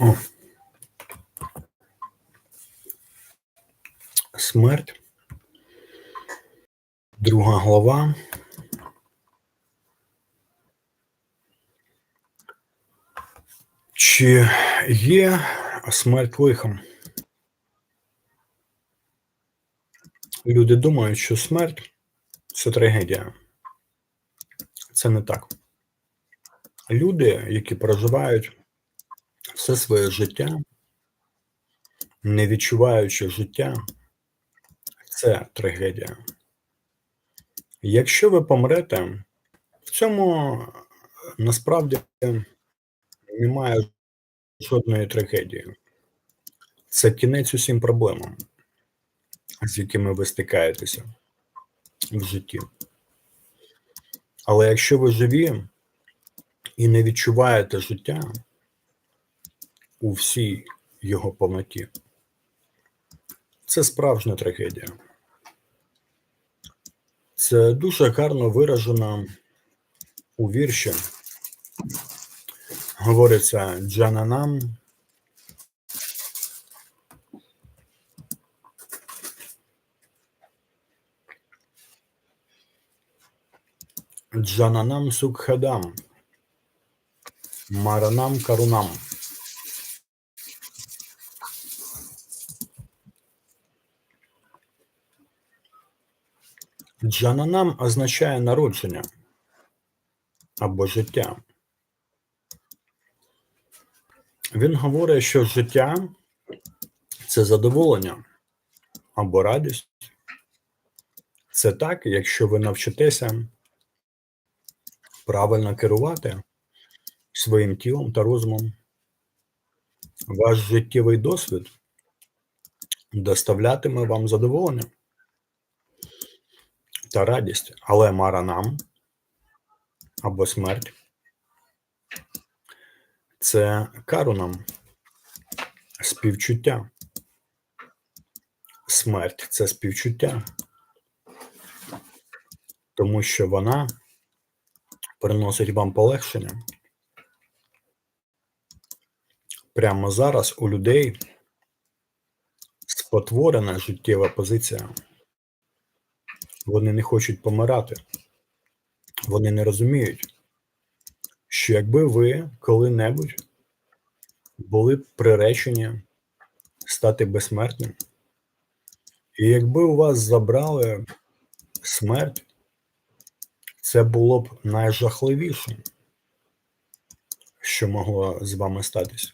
О. Смерть. Друга глава. Чи є смерть лихом? Люди думають, що смерть це трагедія. Це не так. Люди, які проживають все своє життя, не відчуваючи життя, це трагедія. Якщо ви помрете, в цьому насправді немає жодної трагедії. Це кінець усім проблемам, з якими ви стикаєтеся в житті. Але якщо ви живі і не відчуваєте життя у всій його повноті, це справжня трагедія. Це дуже гарно виражено у вірші. Говориться Джананам. Джананам Сукхадам. Маранам Карунам. Джананам означає народження або життя. Він говорить, що життя це задоволення або радість. Це так, якщо ви навчитеся правильно керувати своїм тілом та розумом. Ваш життєвий досвід доставлятиме вам задоволення та радість, але маранам або смерть це карунам, співчуття. Смерть це співчуття, тому що вона приносить вам полегшення. Прямо зараз у людей спотворена життєва позиція. Вони не хочуть помирати. Вони не розуміють, що якби ви коли-небудь були б приречені стати безсмертним, і якби у вас забрали смерть, це було б найжахливішим, що могло з вами статися.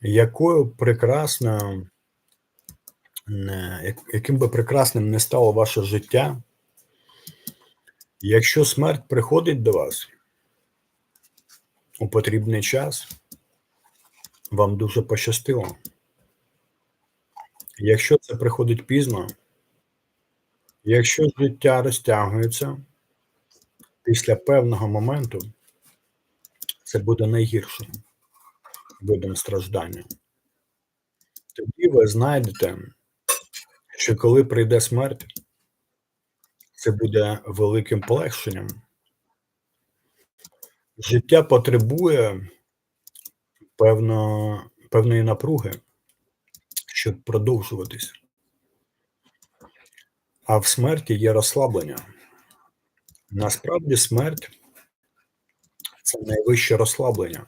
Якою прекрасною, яким би прекрасним не стало ваше життя, якщо смерть приходить до вас у потрібний час, вам дуже пощастило. Якщо це приходить пізно, якщо життя розтягується після певного моменту, це буде найгіршим видом страждання. Тоді ви знайдете, що коли прийде смерть, це буде великим полегшенням. Життя потребує певно, певної напруги, щоб продовжуватись. А в смерті є розслаблення. Насправді, смерть це найвище розслаблення.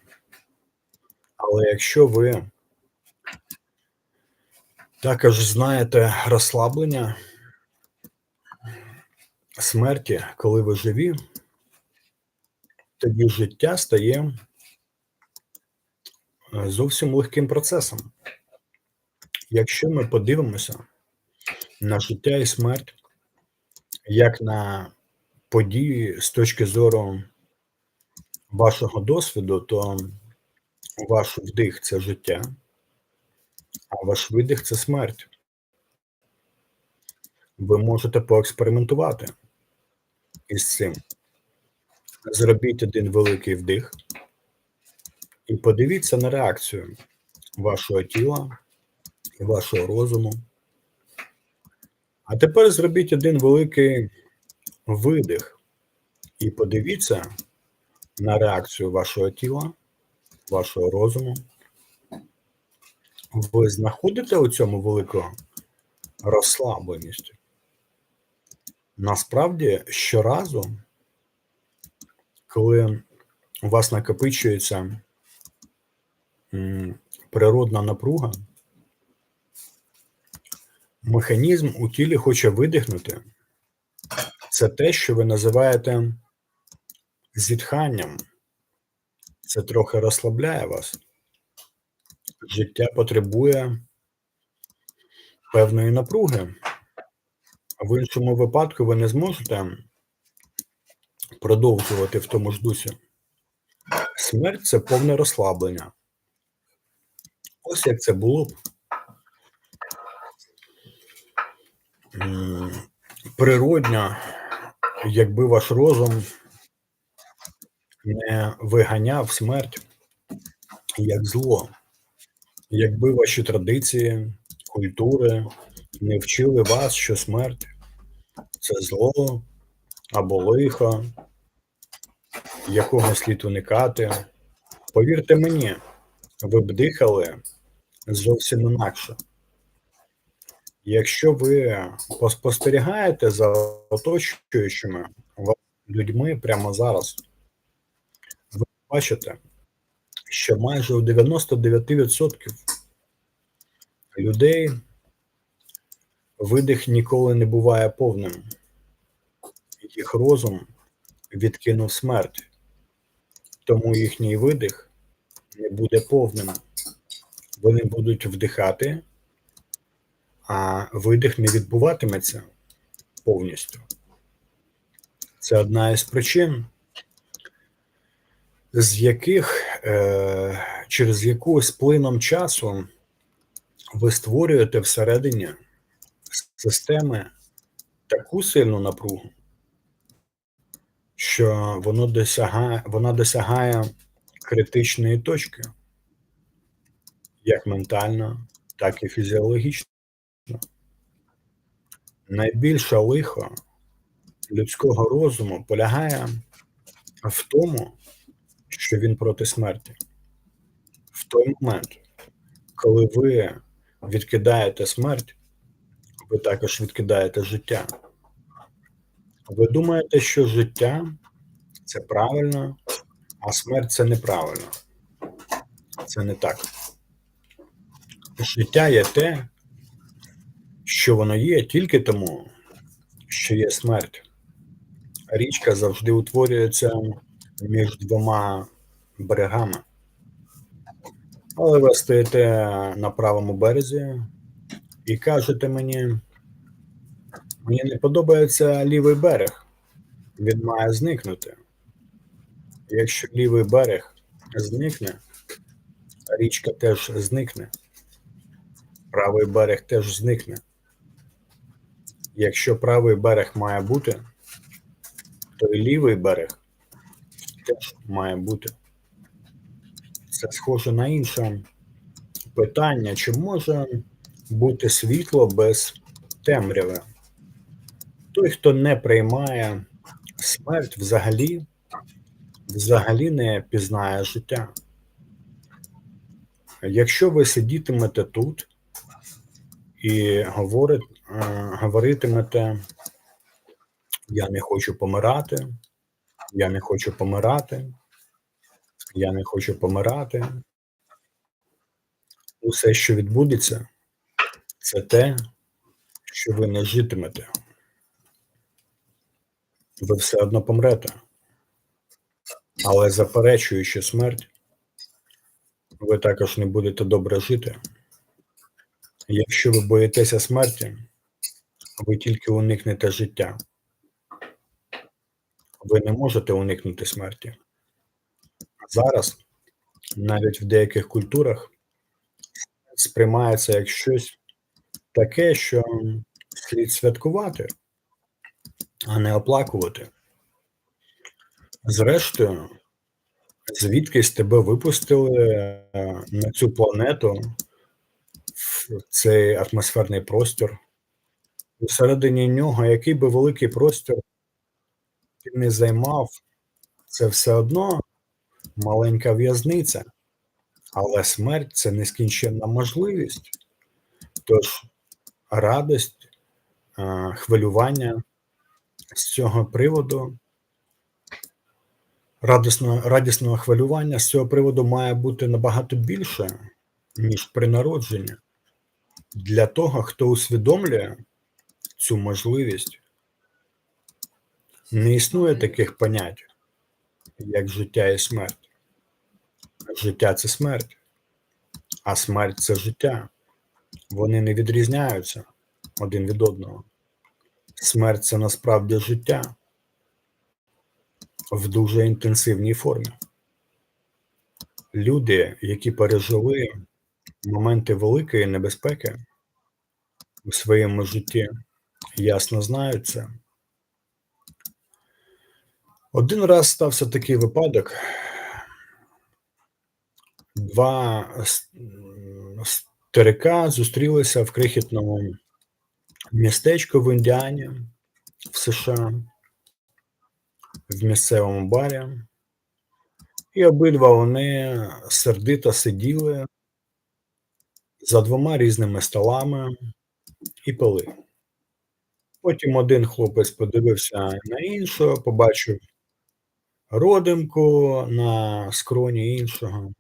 Але якщо ви також знаєте розслаблення смерті, коли ви живі, тоді життя стає е, зовсім легким процесом. Якщо ми подивимося на життя і смерть, як на події з точки зору вашого досвіду, то ваш вдих це життя, а ваш видих це смерть. Ви можете поекспериментувати із цим. Зробіть один великий вдих і подивіться на реакцію вашого тіла і вашого розуму. А тепер зробіть один великий видих і подивіться на реакцію вашого тіла вашого розуму. Ви знаходите у цьому велику розслабленість? Насправді, щоразу, коли у вас накопичується природна напруга, механізм у тілі хоче видихнути. Це те, що ви називаєте зітханням. Це трохи розслабляє вас. Життя потребує певної напруги. А в іншому випадку ви не зможете продовжувати в тому ж дусі. Смерть це повне розслаблення. Ось як це було б. м, Природньо, якби ваш розум не виганяв смерть як зло, якби ваші традиції, культури не вчили вас, що смерть це зло або лихо, якого слід уникати. Повірте мені, ви б дихали зовсім інакше. Якщо ви поспостерігаєте за оточуючими людьми прямо зараз, ви бачите, що майже у 99% людей видих ніколи не буває повним. Їх розум відкинув смерть, тому їхній видих не буде повним. Вони будуть вдихати, а видих не відбуватиметься повністю. Це одна із причин, з яких через яку з плином часу ви створюєте всередині системи таку сильну напругу, що воно досягає, вона досягає критичної точки, як ментально, так і фізіологічно. Найбільше лихо людського розуму полягає в тому, що він проти смерті. В той момент, коли ви відкидаєте смерть, ви також відкидаєте життя. Ви думаєте, що життя це правильно, а смерть це неправильно. Це не так. Життя є те, що воно є тільки тому, що є смерть. Річка завжди утворюється між двома берегами. Але ви стоїте на правому березі і кажете мені, мені не подобається лівий берег, він має зникнути. Якщо лівий берег зникне, річка теж зникне, правий берег теж зникне. Якщо правий берег має бути, то і лівий берег теж має бути. Це схоже на інше питання, чи може бути світло без темряви? Той, хто не приймає смерть взагалі, взагалі не пізнає життя. Якщо ви сидітимете тут і е, говоритимете, я не хочу помирати, я не хочу помирати, я не хочу помирати. Усе, що відбудеться, це те, що ви не житимете. Ви все одно помрете. Але заперечуючи смерть, ви також не будете добре жити. Якщо ви боїтеся смерті, ви тільки уникнете життя. Ви не можете уникнути смерті. Зараз, навіть в деяких культурах, сприймається як щось таке, що слід святкувати, а не оплакувати. Зрештою, звідкись тебе випустили е, на цю планету, в цей атмосферний простір. Всередині нього, який би великий простір ти не займав, це все одно маленька в'язниця, Але смерть це нескінченна можливість. Тож радость, хвилювання з цього приводу, радісного, радісного хвилювання з цього приводу має бути набагато більше, ніж при народженні. Для того, хто усвідомлює цю можливість, не існує таких понять, як життя і смерть. Життя це смерть, а смерть це життя. Вони не відрізняються один від одного. Смерть це насправді життя в дуже інтенсивній формі. Люди, які пережили моменти великої небезпеки у своєму житті, ясно знають це. Один раз стався такий випадок. Два старика зустрілися в крихітному містечку в Індіані в США в місцевому барі, і обидва вони сердито сиділи за двома різними столами і пили. Потім один хлопець подивився на іншого, побачив родимку на скроні іншого.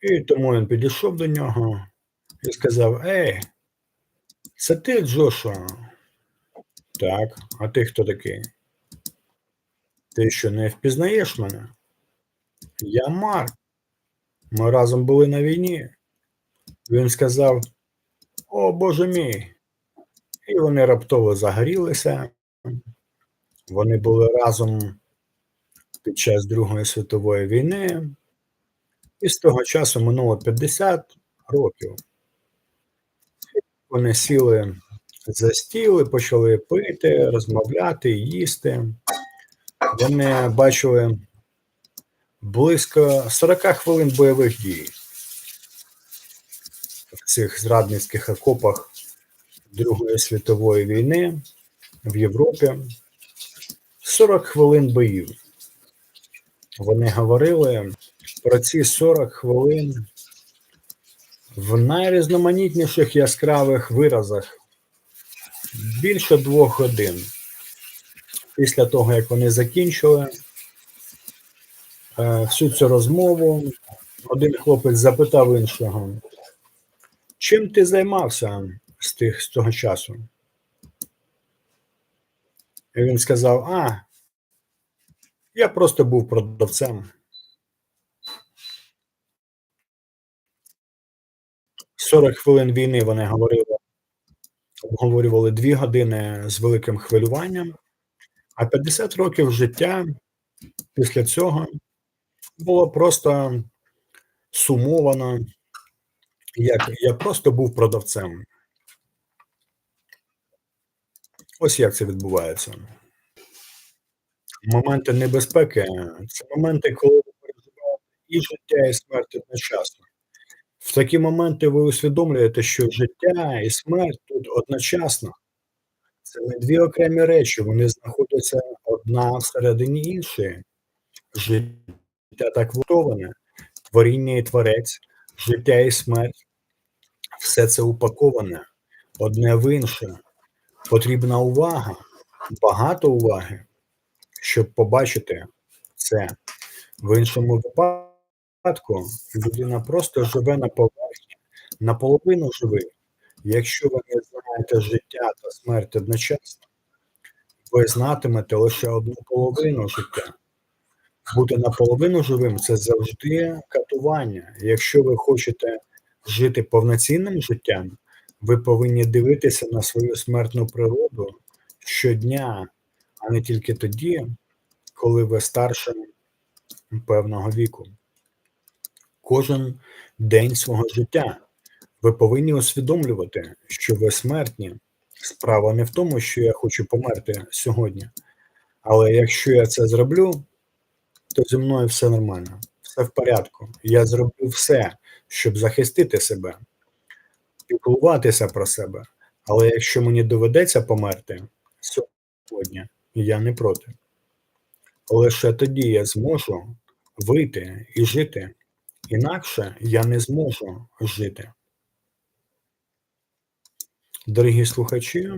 І тому він підійшов до нього і сказав: Ей, це ти, Джошуа? Так, а ти хто такий? Ти що не впізнаєш мене? Я Марк. Ми разом були на війні. Він сказав: О Боже мій! І вони раптово загорілися. Вони були разом під час Другої світової війни, і з того часу минуло 50 років. Вони сіли за стіл і почали пити, розмовляти, їсти. Вони бачили близько 40 хвилин бойових дій в цих зрадницьких окопах Другої світової війни в Європі. 40 хвилин боїв. Вони говорили про ці 40 хвилин в найрізноманітніших яскравих виразах більше двох годин. Після того, як вони закінчили е, всю цю розмову, один хлопець запитав іншого, чим ти займався з тих з того часу? Він сказав: А, я просто був продавцем. 40 хвилин війни вони говорили, обговорювали дві години з великим хвилюванням, а 50 років життя після цього було просто сумовано, як я просто був продавцем. Ось як це відбувається. Моменти небезпеки це моменти, коли ви переживаєте і життя, і смерть одночасно. В такі моменти ви усвідомлюєте, що життя і смерть тут одночасно. Це не дві окремі речі, вони знаходяться одна всередині іншої. Життя так влаштоване, творіння і творець, життя і смерть. Все це упаковане одне в інше. Потрібна увага, багато уваги, щоб побачити це. В іншому випадку людина просто живе на поверхні, наполовину живий. Якщо ви не знаєте життя та смерть одночасно, ви знатимете лише одну половину життя. Бути наполовину живим це завжди катування. Якщо ви хочете жити повноцінним життям, ви повинні дивитися на свою смертну природу щодня, а не тільки тоді, коли ви старше певного віку. Кожен день свого життя ви повинні усвідомлювати, що ви смертні. Справа не в тому, що я хочу померти сьогодні. Але якщо я це зроблю, то зі мною все нормально, все в порядку. Я зроблю все, щоб захистити себе піклуватися про себе. Але якщо мені доведеться померти сьогодні, я не проти. Лише тоді я зможу вийти і жити, інакше я не зможу жити. Дорогі слухачі